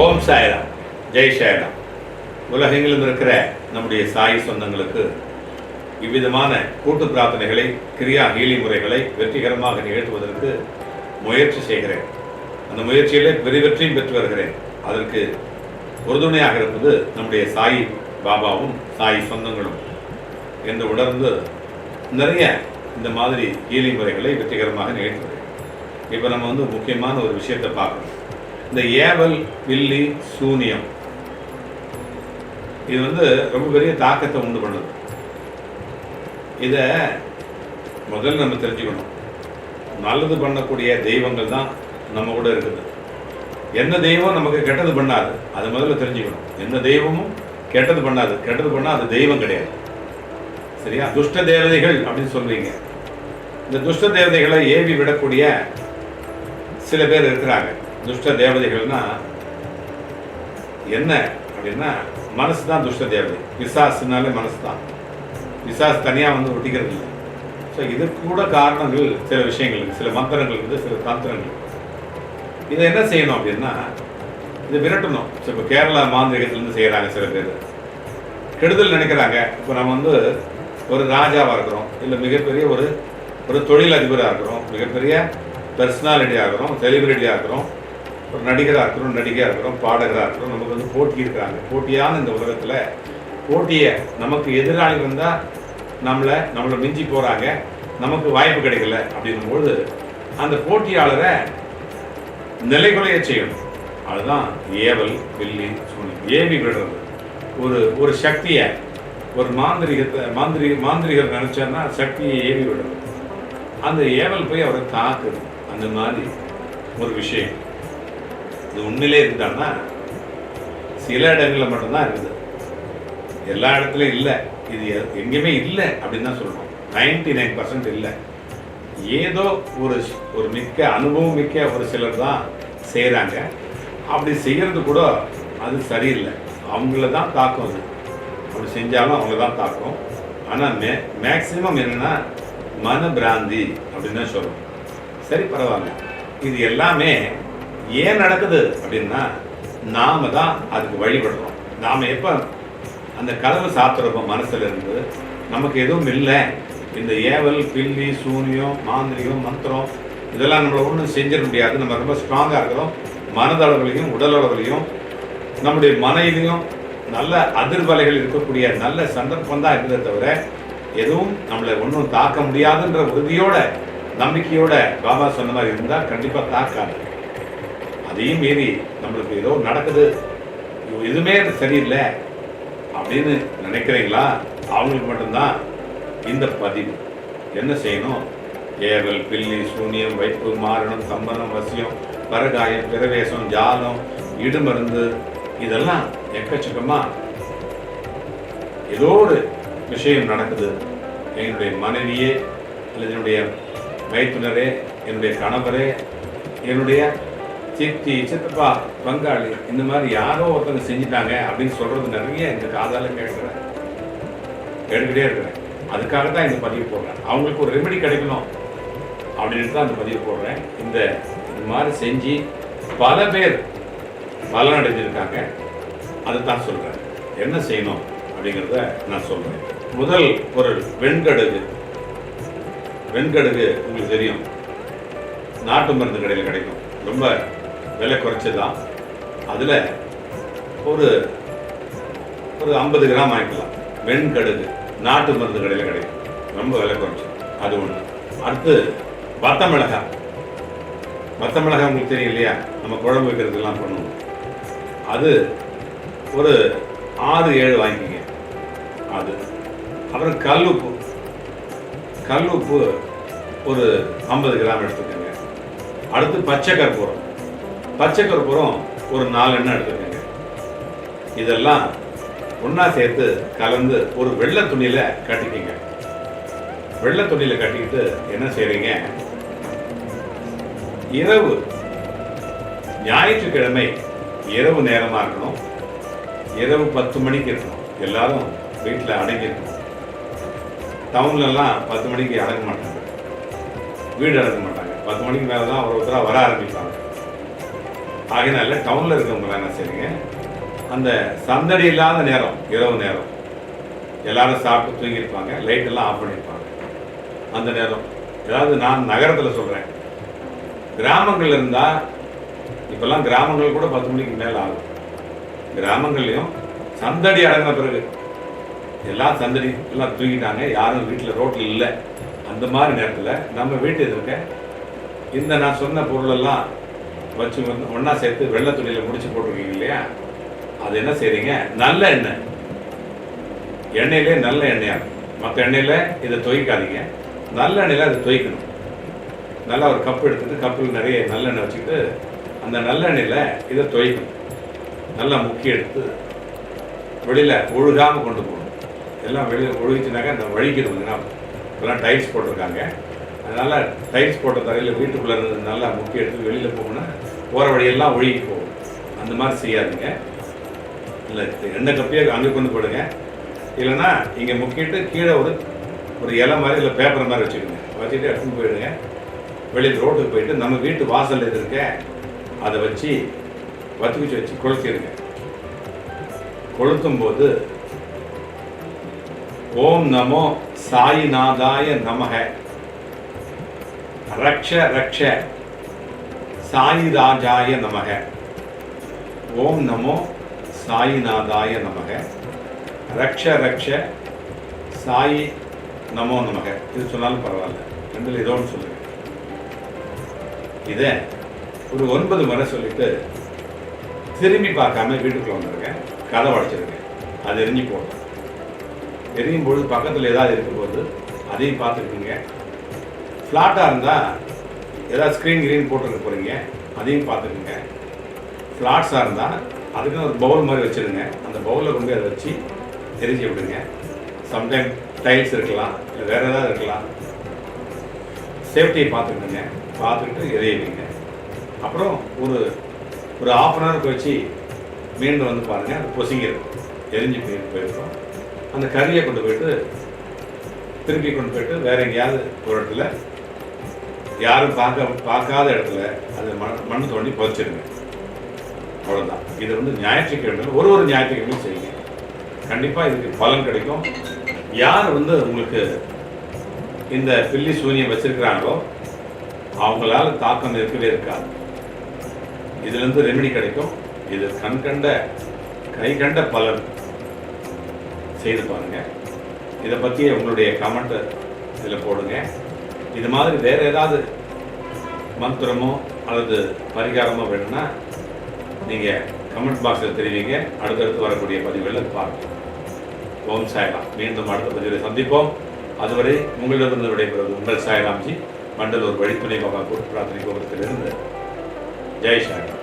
ஓம் சாய்ராம் ஜெய் சாய்ராம். உலகெங்கிலும் இருக்கிற நம்முடைய சாய் சொந்தங்களுக்கு இவ்விதமான கூட்டு பிரார்த்தனைகளை கிரியா ஹீலி முறைகளை வெற்றிகரமாக நிகழ்த்துவதற்கு முயற்சி செய்கிறேன். அந்த முயற்சியிலே பெருவெற்றியும் பெற்று வருகிறேன். அதற்கு உறுதுணையாக இருப்பது நம்முடைய சாய் பாபாவும் சாய் சொந்தங்களும். என்று உணர்ந்து நிறைய இந்த மாதிரி ஹீலிங் முறைகளை வெற்றிகரமாக நிகழ்த்துகிறேன். இப்போ நம்ம வந்து முக்கியமான ஒரு விஷயத்தை பார்க்கணும். இந்த ஏவல் வில்லி சூனியம். இது வந்து ரொம்ப பெரிய தாக்கத்தை உண்டு பண்ணுது. இதை முதல்ல நம்ம தெரிஞ்சுக்கணும். நல்லது பண்ணக்கூடிய தெய்வங்கள் தான் நம்ம கூட இருக்குது. எந்த தெய்வம் நமக்கு கெட்டது பண்ணாது அது முதல்ல தெரிஞ்சுக்கணும். எந்த தெய்வமும் கெட்டது பண்ணாது. கெட்டது பண்ணால் அது தெய்வம் கிடையாது. சரியா? துஷ்ட தேவதைகள் அப்படின்னு சொல்றீங்க. இந்த துஷ்ட தேவதைகளை ஏவி விடக்கூடிய சில பேர் இருக்கிறாங்க. துஷ்ட தேவதைகள்னா என்ன அப்படின்னா மனசு தான் துஷ்ட தேவதை விசாசுனாலே மனசு தான் விசாசு தனியாக வந்து ஒட்டிக்கிறது இல்லை. ஸோ இதுக்கு கூட காரணங்கள் சில விஷயங்கள் சில மந்திரங்கள் இருக்குது சில தந்திரங்கள். இதை என்ன செய்யணும் அப்படின்னா இதை விரட்டணும். ஸோ இப்போ கேரளா மாந்திரிகத்திலேருந்து செய்கிறாங்க சில பேர். கெடுதல் நினைக்கிறாங்க. இப்போ நம்ம வந்து ஒரு ராஜாவாக இருக்கிறோம். இல்லை மிகப்பெரிய ஒரு ஒரு தொழில் அதிபராக இருக்கிறோம். மிகப்பெரிய பர்சனாலிட்டியாக இருக்கிறோம். செலிபிரிட்டியாக இருக்கிறோம். ஒரு நடிகராக இருக்கிறோம் நடிகையாக இருக்கிறோம் பாடகராக இருக்கிறோம் நமக்கு வந்து போட்டி இருக்கிறாங்க போட்டியான இந்த உலகத்தில் போட்டியை நமக்கு எதிராளி வந்தால் நம்மளை நம்மளை மிஞ்சி போகிறாங்க நமக்கு வாய்ப்பு கிடைக்கல அப்படின்னும்போது அந்த போட்டியாளரை நிலைகுலைய செய்யணும். அதுதான் ஏவல் வில்லி சூனி. ஏவி விடுறது. ஒரு ஒரு சக்தியை ஒரு மாந்திரிகத்தை மாந்திரி மாந்திரிகர் நினச்சார்னா சக்தியை ஏவி விடுறது. அந்த ஏவல் போய் அவரை தாக்குது. அந்த மாதிரி ஒரு விஷயம். இது உண்மையிலே இருக்கான்னா சில இடங்களில் மட்டும்தான் இருக்குது. எல்லா இடத்துலையும் இல்லை. இது எங்கேயுமே இல்லை அப்படின்னு தான் சொல்லணும் நைன்டி நைன் பர்சன்ட் இல்லை. ஏதோ ஒரு ஒரு மிக்க அனுபவம் மிக்க ஒரு சிலர் தான் செய்கிறாங்க அப்படி செய்கிறது கூட அது சரியில்லை. அவங்கள தான் தாக்கும் அது. அப்படி செஞ்சாலும் அவங்கள தான் தாக்கும். ஆனால் மே மேக்சிமம் என்னன்னா மன பிராந்தி அப்படின்னு தான் சொல்லணும் சரி பரவாயில்ல. இது எல்லாமே ஏன் நடக்குது அப்படின்னா நாம தான் அதுக்கு வழிபடுறோம். நாம எப்போ அந்த கதவை சாத்துறப்போ மனசுல இருந்து நமக்கு எதுவும் இல்லை. இந்த ஏவல் பில்லி சூனியம் மாந்திரிகம் மந்திரம் இதெல்லாம் நம்மளை ஒன்றும் செஞ்சிட முடியாது. நம்ம ரொம்ப ஸ்ட்ராங்காக இருக்கிறோம். மனதளவுலையும் உடலளவுலையும் நம்முடைய மனைவியும் நல்ல அதிர்வலைகள் இருக்கக்கூடிய நல்ல சந்தர்ப்பம் தான் இருந்ததை தவிர எதுவும் நம்மளை ஒன்றும் தாக்க முடியாதுன்ற உறுதியோட நம்பிக்கையோட பாபா சொன்ன மாதிரி இருந்தால் கண்டிப்பாக தாக்காது. அதையும் மீறி நம்மளுக்கு ஏதோ நடக்குது. எதுவுமே எதுவுமே சரியில்லை அப்படின்னு நினைக்கிறீங்களா? அவங்களுக்கு மட்டும்தான் இந்த பதிவு. என்ன செய்யணும்? ஏவல் பில்லி சூனியம் வைப்பு மாரணம் சம்பனம் வசியம் பரகாயம் பிரவேசம் ஜாலம் இடுமருந்து இதெல்லாம் எக்கச்சக்கமாக ஏதோ ஒரு விஷயம் நடக்குது. என்னுடைய மனைவியே அல்லது என்னுடைய மைத்துனரே என்னுடைய கணவரே என்னுடைய சித்தி சித்தப்பா பங்காளி இந்த மாதிரி யாரோ ஒருத்தங்க செஞ்சிட்டாங்க அப்படின்னு சொல்றது நிறைய இந்த காதால கேட்கிறேன். கேட்டுக்கிட்டே இருக்கிறேன். அதுக்காக தான் இந்த பதிவு போடுறேன். அவங்களுக்கு ஒரு ரெமெடி கிடைக்கணும் அப்படின்ட்டு தான் இந்த பதிவு போடுறேன். இந்த இது மாதிரி செஞ்சு பல பேர் பலனடைஞ்சிருக்காங்க அதை தான் சொல்றேன். என்ன செய்யணும் அப்படிங்கிறத நான் சொல்றேன். முதல் பொருள் வெண்கடுகு. வெண்கடுகு உங்களுக்கு தெரியும். நாட்டு மருந்து கடையில் கிடைக்கும். ரொம்ப விலை குறைச்சது அதில் ஒரு ஒரு ஐம்பது கிராம் வாங்கிக்கலாம். வெண்கடுகு நாட்டு மருந்து கடையில் கிடைக்கும். ரொம்ப விலை குறைச்சி. அது ஒன்று அடுத்து வத்த மிளகாய் வத்த மிளகாய் உங்களுக்கு தெரியும் இல்லையா? நம்ம குழம்பு வைக்கிறதுக்கெல்லாம் பண்ணுவோம். அது ஒரு ஆறு ஏழு வாங்கிக்கிங்க. அது. அப்புறம் கல் உப்பு. கல் உப்பு ஒரு ஐம்பது கிராம் எடுத்துக்கோங்க. அடுத்து பச்சை கற்பூரம். பச்சை கற்பூரம் ஒரு நாலு எண்ணெய் எடுத்துக்கோங்க. இதெல்லாம் ஒன்றா சேர்த்து கலந்து ஒரு வெள்ளை துணியில் கட்டிக்கிங்க. வெள்ளை துணியில் கட்டிக்கிட்டு என்ன செய்கிறீங்க இரவு ஞாயிற்றுக்கிழமை இரவு நேரமா இருக்கணும். இரவு பத்து மணிக்கு இருக்கணும். எல்லாரும் வீட்டில் அடங்கியிருக்கணும். டவுன்லலாம் டவுன்ல எல்லாம் பத்து மணிக்கு அடங்க மாட்டாங்க. வீடு அடங்க மாட்டாங்க. பத்து மணிக்கு மேலே தான் ஒரு ஒருத்தராக வர ஆரம்பிப்பாங்க. ஆகையினால டவுனில் இருக்கிறவங்க என்ன செய்யுங்க அந்த சந்தடி இல்லாத நேரம் இரவு நேரம் எல்லாரும் சாப்பிட்டு தூங்கியிருப்பாங்க லைட் எல்லாம் ஆஃப் பண்ணியிருப்பாங்க. அந்த நேரம் ஏதாவது நான் நகரத்தில் சொல்கிறேன் கிராமங்கள் இருந்தால் இப்போல்லாம் கிராமங்கள் கூட பத்து மணிக்கு மேலே ஆகும். கிராமங்கள்லையும் சந்தடி அடங்கின பிறகு எல்லாம் சந்தடி எல்லாம் தூங்கிட்டாங்க யாரும் வீட்டில் ரோட்டில் இல்லை. அந்த மாதிரி நேரத்தில் நம்ம வீட்டு இருக்க இந்த நான் சொன்ன பொருளெல்லாம் வச்சு வந்து ஒன்றா சேர்த்து வெள்ளை துணியில் முடிச்சு போட்டிருக்கீங்க இல்லையா? அது என்ன செய்கிறீங்க நல்ல எண்ணெய். எண்ணெயிலே நல்ல எண்ணெயா? மற்ற எண்ணெயில் இதை துவைக்காதீங்க. நல்ல எண்ணெயில் அதை துவைக்கணும். நல்லா ஒரு கப் எடுத்துட்டு கப்பில் நிறைய நல்லெண்ணெய் வச்சுக்கிட்டு அந்த நல்லெண்ணெயில் இதை துவைக்கணும். நல்லா முக்கிய எடுத்து வெளியில் ஒழுகாமல் கொண்டு போகணும். எல்லாம் வெளியில் ஒழுகிச்சுனாக்கா அந்த வழிக்கணும் ஏன்னா இப்போலாம் டைல்ஸ் போட்டிருக்காங்க. அதனால் டைல்ஸ் போட்ட தரையில் வீட்டுக்குள்ளே இருந்து நல்லா முக்கிய எடுத்து வெளியில் போகணும்னா போகிற வழியெல்லாம் ஒழுகி போகும். அந்த மாதிரி செய்யாதீங்க. இல்லை எந்த கப்பியோ அங்கே கொண்டு போடுங்க. இல்லைன்னா இங்கே முக்கிட்டு கீழே ஒரு ஒரு இலை மாதிரி இல்லை பேப்பர் மாதிரி வச்சுக்கோங்க. வச்சுட்டு எடுத்துன்னு போயிடுங்க. வெளியில் ரோட்டுக்கு போயிட்டு நம்ம வீட்டு வாசல் எது இருக்க அதை வச்சு வச்சு வச்சு வச்சு கொளுத்திடுங்க. கொளுத்தும் போது ஓம் நமோ சாயிநாதாய நமக. ரக்ஷ ரக்ஷ. சாயிராஜாய நமக. ஓம் நமோ சாயிநாதாய நமக. ரக்ஷ ரக்ஷ சாயி நமோ நமக. இது சொன்னாலும் பரவாயில்ல. ரெண்டில் ஏதோ ஒன்று சொல்லுங்க. இதை ஒரு ஒன்பது முறை சொல்லிட்டு திரும்பி பார்க்காம வீட்டுக்குள்ள வந்திருக்கேன். கதை உடைச்சிருக்கேன் அது எரிஞ்சு போடும் எரியும் பொழுது பக்கத்தில் ஏதாவது இருக்கும்போது அதையும் பார்த்துக்குங்க ஃப்ளாட்டாக இருந்தால் ஏதாவது ஸ்க்ரீன் கிரீன் போட்டுருக்க போகிறீங்க அதையும் பார்த்துக்குங்க. ஃப்ளாட்ஸாக இருந்தால் அதுக்குன்னு ஒரு பவுல் மாதிரி வச்சுருங்க. அந்த பவுலில் கொண்டு அதை வச்சு எரிஞ்சு விடுங்க. சம்டைம் டைல்ஸ் இருக்கலாம் இல்லை வேறு ஏதாவது இருக்கலாம். சேஃப்டியை பார்த்துக்கணுங்க பார்த்துக்கிட்டு எரியவிங்க அப்புறம் ஒரு ஒரு ஆஃப் அன் ஹவர் கழிச்சு மீண்டும் வந்து பாருங்கள் அது பொசுங்கிருக்கும் எரிஞ்சு போய் போயிருக்கோம். அந்த கறியை கொண்டு போயிட்டு திருப்பி கொண்டு போயிட்டு வேற எங்கேயாவது ஒரு இடத்துல யாரும் பார்க்க பார்க்காத இடத்துல அது மண் மண் தோண்டி புதைச்சிருங்க. அவ்வளோதான் இது வந்து ஞாயிற்றுக்கிழமை ஒரு ஒரு ஞாயிற்றுக்கிழமையும் செய்யுங்க. கண்டிப்பாக இதுக்கு பலன் கிடைக்கும். யார் வந்து உங்களுக்கு இந்த பில்லி சூனியம் வச்சிருக்கிறாங்களோ அவங்களால தாக்கம் இருக்கவே இருக்காது. இதுலேருந்து ரெமெடி கிடைக்கும். இது கண் கண்ட கை கண்ட பலன். செய்து பாருங்க. இதை பற்றி உங்களுடைய கமெண்ட்டை இதில் போடுங்க. இது மாதிரி வேற ஏதாவது மந்திரமோ அல்லது பரிகாரமோ வேணும்னா நீங்கள் கமெண்ட் பாக்ஸில் தெரிவிங்க. அடுத்தடுத்து வரக்கூடிய பதிவுகளில் பார்க்கலாம். ஓம் சாய்ராம். மீண்டும் அடுத்த பதிவில் சந்திப்போம். அதுவரை உங்களிடமிருந்து விடைபெறுவது உங்கள் சாய்ராம்ஜி. மண்டலூர் வழித்துணை பாபா கூட்டு பிரார்த்தனை கோபுரத்திலிருந்து. ஜெய் சாய்ராம்.